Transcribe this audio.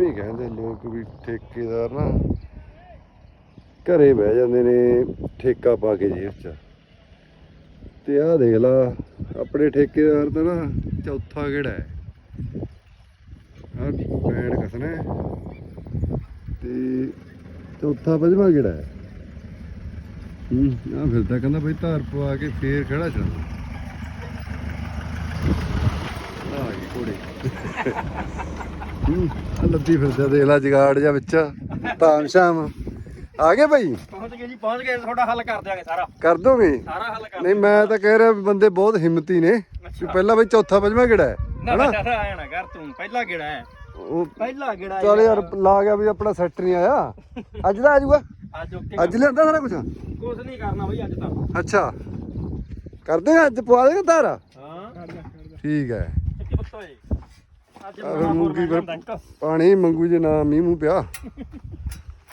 ਐਵੇਂ ਕਹਿੰਦੇ ਲੋਕ ਵੀ ਠੇਕੇਦਾਰ ਨਾ ਘਰੇ ਬਹਿ ਜਾਂਦੇ ਨੇ ਠੇਕਾ ਪਾ ਕੇ ਜੇਬ 'ਚ। ਤੇ ਆਹ ਦੇਖ ਲਾ, ਆਪਣੇ ਠੇਕੇਦਾਰ ਦਾ ਨਾ ਚੌਥਾ ਕਿਹੜਾ ਹੈ। ਆਹ ਬੈਂਡ ਕਸਣਾ ਤੇ ਚੌਥਾ ਪੰਜਵਾਂ ਕਿਹੜਾ ਹੈ। ਹੂੰ ਆ ਫਿਰਦਾ ਕਹਿੰਦਾ ਬਈ ਧਾਰ ਪਵਾ ਕੇ ਫੇਰ ਖੜਾ ਚੜਨਾ ਆ ਗਈ ਘੋੜੇ। ਲੱਦੀ ਫਿਰਦਾ ਦੇਖ ਲਾ ਜਗਾੜ ਜਾਂ ਵਿੱਚ। ਤਾਮ ਸ਼ਾਮ। ਆ ਗਏ ਭਾਈ? ਪਹੁੰਚ ਗਏ ਜੀ ਪਹੁੰਚ ਗਏ। ਤੁਹਾਡਾ ਹੱਲ ਕਰ ਦਿਆਂਗੇ ਸਾਰਾ। ਕਰ ਦੋਗੇ? ਸਾਰਾ ਹੱਲ ਕਰ ਨਹੀਂ ਮੈਂ ਤਾਂ ਕਹਿ ਰਿਹਾ ਬੰਦੇ ਬਹੁਤ ਹਿੰਮਤੀ ਨੇ। ਵੀ ਪਹਿਲਾਂ ਬਈ ਚੌਥਾ ਪੰਜਵਾਂ ਕਿਹੜਾ ਹੈ? ਨਾ ਨਾ ਆਇਆ ਨਾ ਕਰ ਤੂੰ। ਪਹਿਲਾ ਗੇੜਾ ਹੈ? ਉਹ ਪਹਿਲਾ ਗੇੜਾ ਚੱਲ ਯਾਰ ਲਾ ਗਿਆ ਵੀ ਆਪਣਾ ਸੈਕਟਰ ਨਹੀਂ ਆਇਆ। ਅੱਜ ਦਾ ਆ ਜਾਊਗਾ? ਅੱਜ ਓਕੇ ਅੱਜ ਲਿਆਂਦਾ ਸਾਰਾ ਕੁਝ ਕੁਝ ਨਹੀਂ ਕਰਨਾ ਬਈ ਅੱਜ ਤਾਂ। ਅੱਛਾ। ਕਰਦੇ ਆ ਅੱਜ ਪਵਾ ਦੇਗਾ ਤਾਰਾ ਹਾਂ। ਠੀਕ ਹੈ। ਇੱਕ ਪੁੱਤ ਓਏ ਅੱਜ ਆ ਫਿਰ ਪਾਣੀ ਮੰਗੂ ਜੇ ਨਾ ਮੀਂਹ ਮੂੰਹ ਪਿਆ।